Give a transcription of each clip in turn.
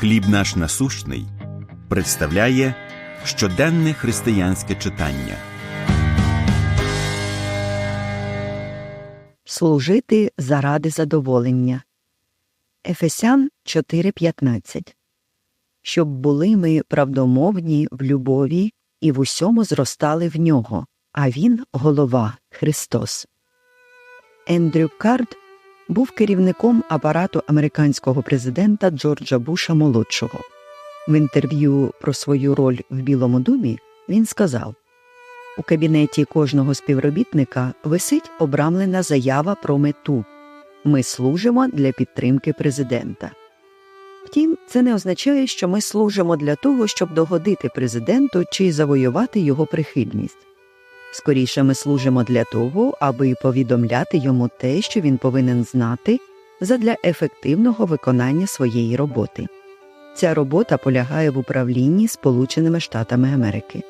Хліб наш насущний представляє щоденне християнське читання. Служити заради задоволення. Ефесян 4.15 Щоб були ми правдомовні в любові і в усьому зростали в нього, а він голова Христос. Ендрю Кард був керівником апарату американського президента Джорджа Буша молодшого. В інтерв'ю про свою роль в Білому домі він сказав у кабінеті кожного співробітника висить обрамлена заява про мету ми служимо для підтримки президента. Втім, це не означає, що ми служимо для того, щоб догодити президенту чи завоювати його прихильність. Скоріше ми служимо для того, аби повідомляти йому те, що він повинен знати, задля ефективного виконання своєї роботи. Ця робота полягає в управлінні Сполученими Штатами Америки.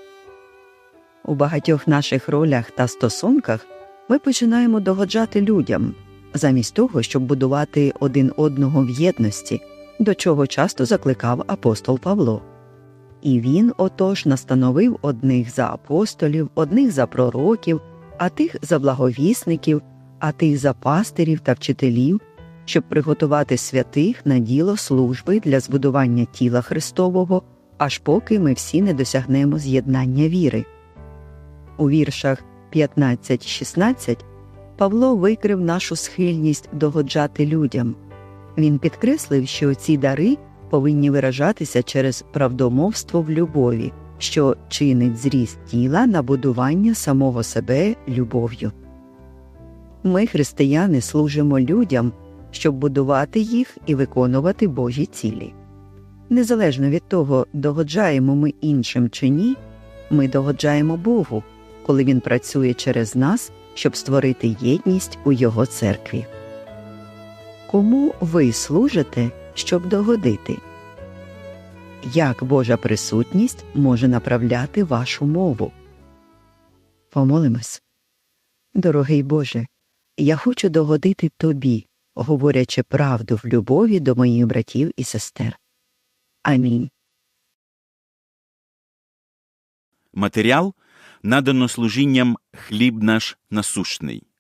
У багатьох наших ролях та стосунках ми починаємо догоджати людям, замість того, щоб будувати один одного в єдності, до чого часто закликав апостол Павло. І він отож настановив одних за апостолів, одних за пророків, а тих за благовісників, а тих за пастирів та вчителів, щоб приготувати святих на діло служби для збудування тіла Христового, аж поки ми всі не досягнемо з'єднання віри. У віршах 15-16 Павло викрив нашу схильність догоджати людям. Він підкреслив, що ці дари повинні виражатися через правдомовство в любові, що чинить зріст тіла на будування самого себе любов'ю. Ми, християни, служимо людям, щоб будувати їх і виконувати Божі цілі. Незалежно від того, догоджаємо ми іншим чи ні, ми догоджаємо Богу, коли Він працює через нас, щоб створити єдність у Його церкві. Кому ви служите, щоб догодити? Як Божа присутність може направляти вашу мову? Помолимось. Дорогий Боже, я хочу догодити Тобі, говорячи правду в любові до моїх братів і сестер. Амінь. Матеріал надано служінням Хліб наш насущний.